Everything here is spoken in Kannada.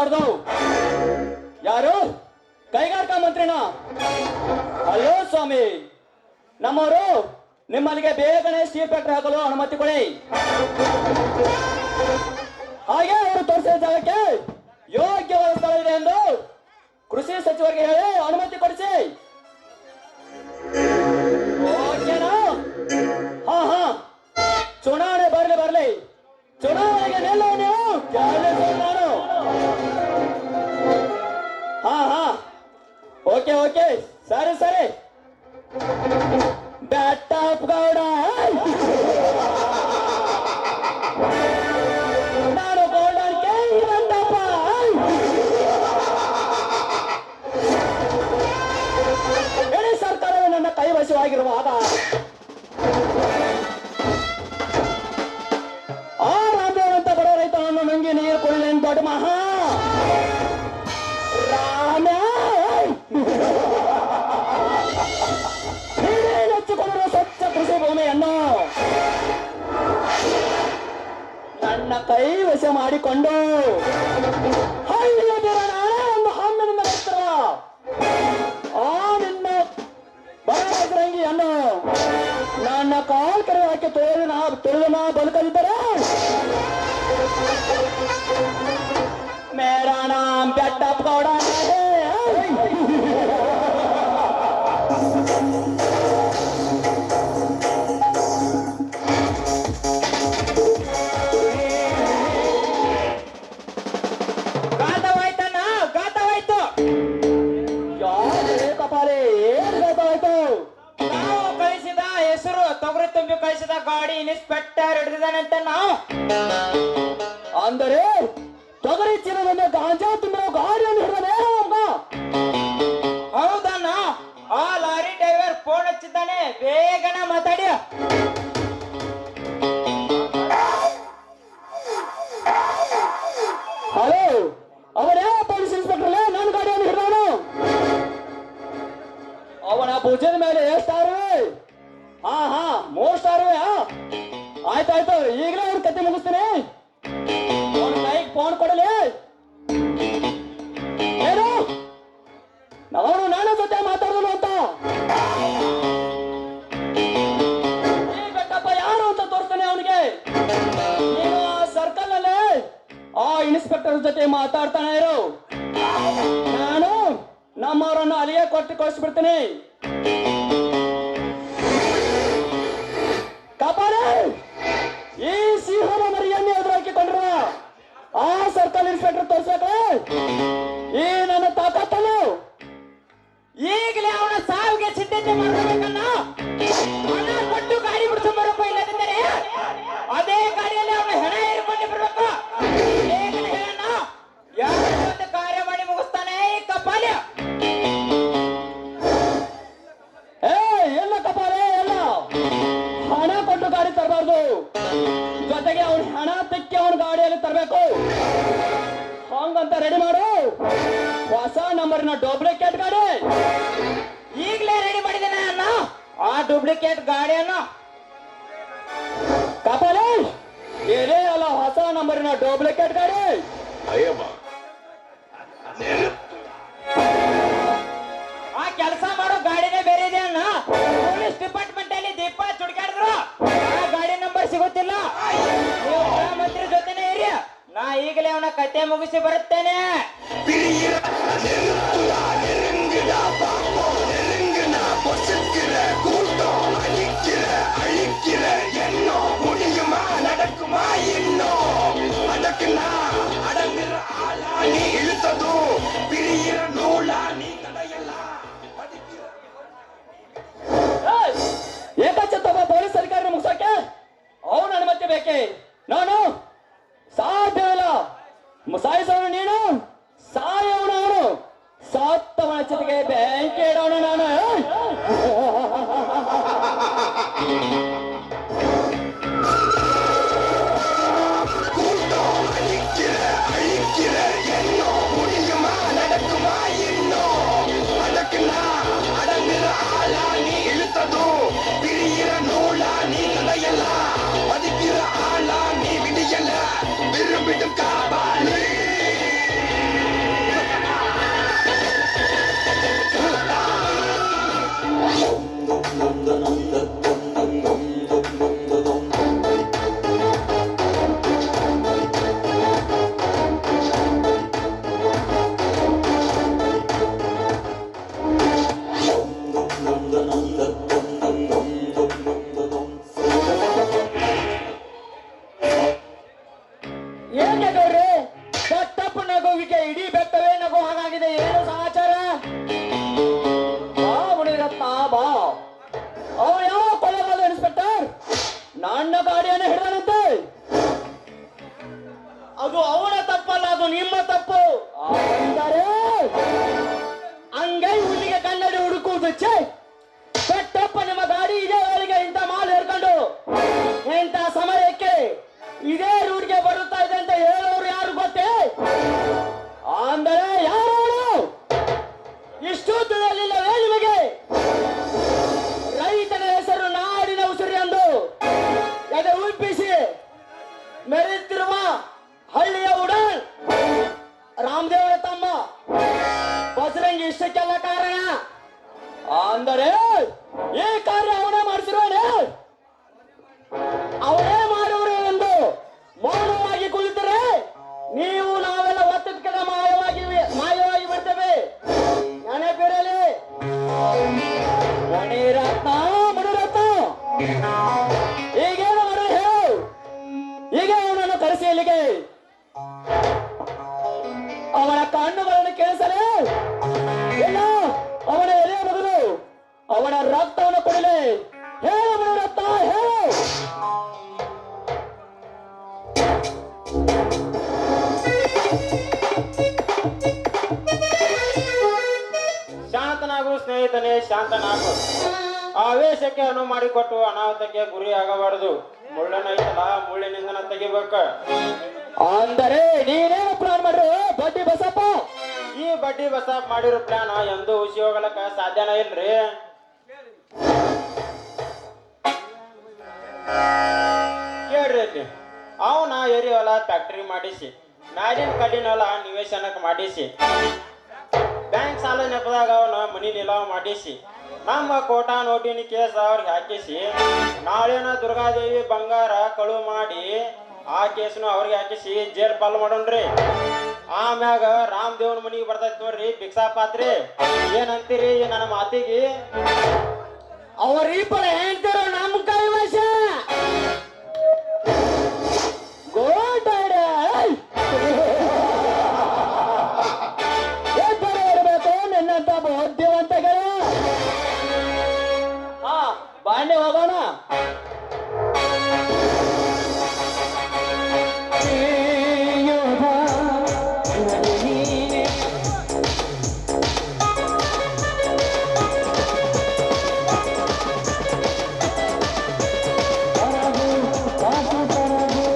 ಮಾತಾಡ್ದು. ಯಾರು? ಕೈಗಾರಿಕಾ ಮಂತ್ರಿನ? ಹಲೋ ಸ್ವಾಮಿ, ನಮ್ಮವರು ನಿಮ್ಮಲ್ಲಿಗೆ ಬೇಗನೆ ಸ್ಟೀಲ್ ಫ್ಯಾಕ್ಟರಿ ಹಾಕಲು ಅನುಮತಿ ಕೊಡಿ. ಹಾಗೆ ಅವರು ತೋರಿಸಿದ ಜಾಗಕ್ಕೆ ಯೋಗ್ಯವಾದ ಸ್ಥಳ ಇದೆ ಎಂದು ಕೃಷಿ ಸಚಿವರಿಗೆ ಹೇಳಿ ಅನುಮತಿ ಕೊಡಿಸಿ. ಹಾ ಹಾ. ಚುನಾವಣೆ ಬರಲಿ ಬರಲಿ. ಚುನಾವಣೆಗೆ ನಿಲ್ಲೋ ನೀವು ಕೈವಶವಾಗಿರುವಾಗ ಆ ರಾಮದೇವ್ ಅಂತ ಬರೋ ರೈತನನ್ನು ನಂಗೆ ನೀರು ಕೊಡಲೇನು ದೊಡ್ಡ ಮಹಾ ರಾಮ. ನೆಚ್ಚಿಕೊಂಡಿರುವ ಸ್ವಚ್ಛ ಕೃಷಿ ಭೂಮಿಯನ್ನು ನನ್ನ ಕೈ ವಶ ಮಾಡಿಕೊಂಡು ಹಳ್ಳಿಯ साहब तुलना बोलकर इधर मेरा नाम बेटा पकौड़ा ಗಾಡಿ ಇನ್ಸ್ಪೆಕ್ಟರ್ ಹಿಡಿದಿದ್ದಾನಂತ ನಾವು. ಅಂದರೆ ತೊಗರಿ ಚೀಲದಲ್ಲಿ ಗಾಂಜಾ ತುಂಬಿರೋ ಗಾಡಿಯನ್ನು ಅಮ್ಮ. ಹೌದಣ್ಣ. ಆ ಲಾರಿ ಡ್ರೈವರ್ ಫೋನ್ ಹಚ್ಚಿದ್ದಾನೆ. ಬೇಗನ ಮಾತಾಡಿ ಫೋನ್ ಕೊಡಲಿ. ಏನು? ನಾನು ನನ್ನ ಜೊತೆ ಮಾತಾಡೋದು ಅಂತ. ಬೆಟ್ಟಪ್ಪ ಯಾರು ಅಂತ ತೋರ್ತಾನೆ ಅವನಿಗೆ? ನೀನು ಸರ್ಕಲ್ನಲ್ಲಿ ಆ ಇನ್ಸ್ಪೆಕ್ಟರ್ ಜೊತೆ ಮಾತಾಡ್ತಾನೆ ಇರು. ನಾನು ನಮ್ಮವರನ್ನು ಅಲ್ಲಿಯೇ ಕೊಟ್ಟು ಕಳಿಸ್ಬಿಡ್ತೀನಿ. ಸರ್ಕಲ್ ಇನ್ಸ್ಪೆಕ್ಟರ್ ತೋರ್ಸಕ್ಕೆ ಈ ನನ್ನ ತಾಕತ್ತನ್ನು ಈಗಲೇ ಅವನ ಸಾವಿಗೆ ಸಿದ್ಧತೆ ಮಾಡ್ಕೋಬೇಕಣ್ಣ ಹಣ ಕೊಟ್ಟು ಗಾಡಿ ಬಿಡಿಸ್ಕೊಂಡ್ ಬರಪ್ಪ ಇಲ್ಲದಿದ್ದರೆ ಅದೇ ಗಾಡಿಯಲ್ಲಿ ಅವನ ಹೆಣ ಏರಿಕೊಂಡು ಬರ್ಬೇಕು ಕಾರ್ಯ ಮಾಡಿ ಮುಗಿಸ್ತಾನೆ ಈ ಕಪಾಲ? ಏ, ಎಲ್ಲ ಕಪಾಲೆ, ಎಲ್ಲ. ಹಣ ಕೊಟ್ಟು ಗಾಡಿ ತರಬಾರ್ದು. ಜೊತೆಗೆ ಅವನ ಹಣ ತೆಕ್ಕಿ ಅವನ ಗಾಡಿಯಲ್ಲಿ ತರಬೇಕು. ಹಂಗಂತ ರೆಡಿ ಮಾಡು. ಹೊಸ ನಂಬರ್ನ ಡೂಪ್ಲಿಕೇಟ್ ಗಾಡಿ. ಈಗಲೇ ರೆಡಿ ಮಾಡಿದ್ದೇನೆ ಅಣ್ಣ. ಆ ಡೂಪ್ಲಿಕೇಟ್ ಗಾಡಿಯನ್ನು ಅಣ್ಣ ಇದೇ ಅಲ್ಲ, ಹೊಸ ನಂಬರಿನ ಡೂಪ್ಲಿಕೇಟ್ ಗಾಡಿ. ಅಯ್ಯಮ್ಮ. ಈಗಲೇ ಅವನ ಕತೆ ಮುಗಿಸಿ ಬರುತ್ತೇನೆ. Masaya. ನಗುವಿಗೆ ಇಡೀ ಬೆತ್ತವೇ ನಗು ಹಾಗಾಗಿದೆ. ಏನು ಸಮಾಚಾರ? ಬಾ ಮುನಿರತ್ನ, ಬಾ. ಅವ ಯಾವ ಕೊಲೆಗಾಲ ಇನ್ಸ್ಪೆಕ್ಟರ್. ನನ್ನ ಗಾಡಿಯನ್ನು ಹಿಡಿದನಂತೆ. ಅದು ಅವನ ತಪ್ಪಲ್ಲ, ಅದು ನಿಮ್ಮ ತಪ್ಪು. ಅಂದರೆ ಅಂಗೈ ಹುಲ್ಲಿಗೆ ಕನ್ನಡಿ ಹುಡುಕುವುದು, ಛೇ. ಆವೇಶಕ್ಕೆ ಅನುವು ಮಾಡಿಕೊಟ್ಟು ಅನಾಹುತಕ್ಕೆ ಗುರಿ ಆಗಬಾರದು ಮುಳ್ಳನ ಐತಲ್ಲ ಮುಳ್ಳಿನಿಂದನ ತೆಗಿಬೇಕ. ಅಂದರೆ ನೀನೇನು ಪ್ಲಾನ್ ಮಾಡ್ರಿ? ಬಡ್ಡಿ ಬಸಪ್ಪ! ಈ ಬಡ್ಡಿ ಬಸಾಪ್ ಮಾಡಿರೋ ಪ್ಲಾನ್ ಎಂದು ಹುಸಿ ಹೋಗಲಕ್ಕ ಸಾಧ್ಯನ ಇಲ್ರಿ. ಕೇಳ್ರಿ ಅಲ್ಲಿ ಅವನ ಏರಿ ಹೊಲ ಫ್ಯಾಕ್ಟ್ರಿ ಮಾಡಿಸಿ ಮ್ಯಾಲಿನ ಕಲ್ಲಿನ ಹೊಲ ನಿವೇಶನಕ್ಕೆ ಮಾಡಿಸಿ ಬ್ಯಾಂಕ್ ಸಾಲ ನೆಪದಾಗ ಅವನ ಮನಿ ನಿಲಾವ್ ಮಾಡಿಸಿ ನಮ್ಮ ಕೋಟಾ ನೋಟಿನ ಕೇಸ್ ಅವ್ರಿಗೆ ಹಾಕಿಸಿ, ನಾಳೆನ ದುರ್ಗಾದೇವಿ ಬಂಗಾರ ಕಳು ಮಾಡಿ ಆ ಕೇಸ್ನು ಅವ್ರಿಗೆ ಹಾಕಿಸಿ ಜೇಲ್ ಪಾಲ್ ಮಾಡೋಣ್ರಿ. ಆಮ್ಯಾಗ ರಾಮದೇವನ ಮನಿಗೆ ಬರ್ತೈತಿ ನೋಡ್ರಿ ಭಿಕ್ಷಾ ಪಾತ್ರಿ. ಏನಂತೀರಿ ನನ್ನ ಮಾತಿಗೆ? ಅವರಿಬ್ಬರ ಹೇಳ್ತಾರೋ ನಮ್ಮ ಕೈ ಬುದ್ಧಿವಂತಗಳು ಹೋಗೋಣ.